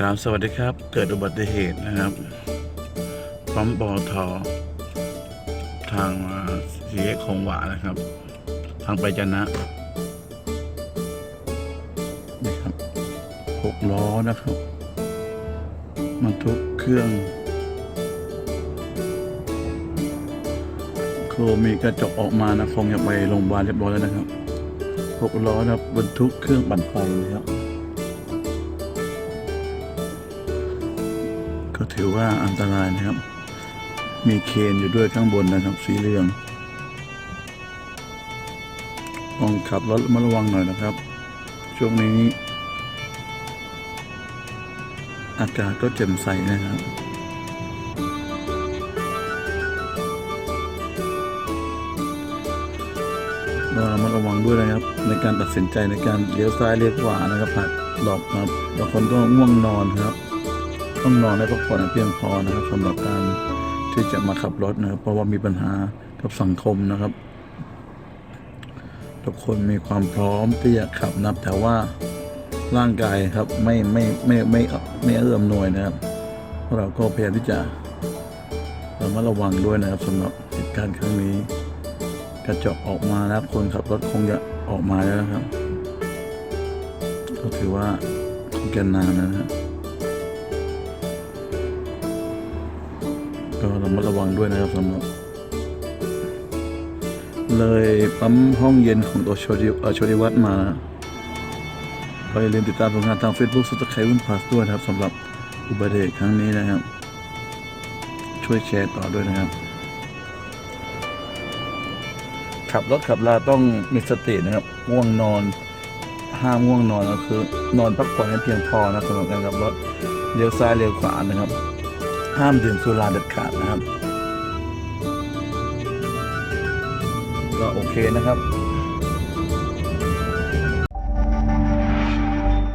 ครับสวัสดีครับ เกิดอุบัติเหตุนะครับปั๊มปอททางมาสีแยกของหวานะครับ ทางไปจันนะนี่ครับหกล้อนะครับบรรทุกเครื่อง โครมีกระจกออกมานะคงจะไปโรงพยาบาลเรียบร้อยแล้วนะครับหกล้อนะบบรรทุกเครื่องปั่นไฟนะครับ ก็ถือว่าอันตรายนะครับ มีเคนอยู่ด้วยข้างบนนะครับ สีเหลืองลองขับรถมาระวังหน่อยนะครับ ช่วงนี้ อากาศก็แจ่มใสนะครับก็ระมัดระวังด้วยนะครับ ในการตัดสินใจในการเลี้ยวซ้ายเลี้ยวขวานะครับหักหลบครับบางคนก็ง่วงนอนครับ ต้องนอนและพักผ่อนเพียงพอนะครับสำหรับการที่จะมาขับรถนะครับ เพราะว่ามีปัญหากับสังคมนะครับ ทุกคนมีความพร้อมที่จะขับนับ แต่ว่าร่างกายครับไม่ไม่ไม่ไม่ไม่เอื้ออำนวยนะครับเราก็พยายามที่จะระมัดระวังด้วยนะครับสำหรับเหตุการณ์ครั้งนี้ กระจกออกมานะครับคนขับรถคงจะออกมาแล้วนะครับ ก็ถือว่าคงจะนานนะครับ ก็ระมัดระวังด้วยนะครับสำหรับเลยปั๊มห้องเย็นของตัวโชดิเอ่อโชดิวัตมานะก็อย่าลืมติดตามผลงานทาง Facebook สุดท้ายรุ่นพาสด้วยนะครับสำหรับอุบัติเหตุครั้งนี้นะครับ ช่วยแชร์ต่อด้วยนะครับ ขับรถขับลาต้องมีสตินะครับง่วงนอนห้ามง่วงนอนก็คือ นอนพักผ่อนให้เพียงพอนะสำหรับการขับรถเลี้ยวซ้ายเลี้ยวขวานะครับ ห้ามดื่มสุราเด็ดขาดนะครับ ก็โอเคนะครับ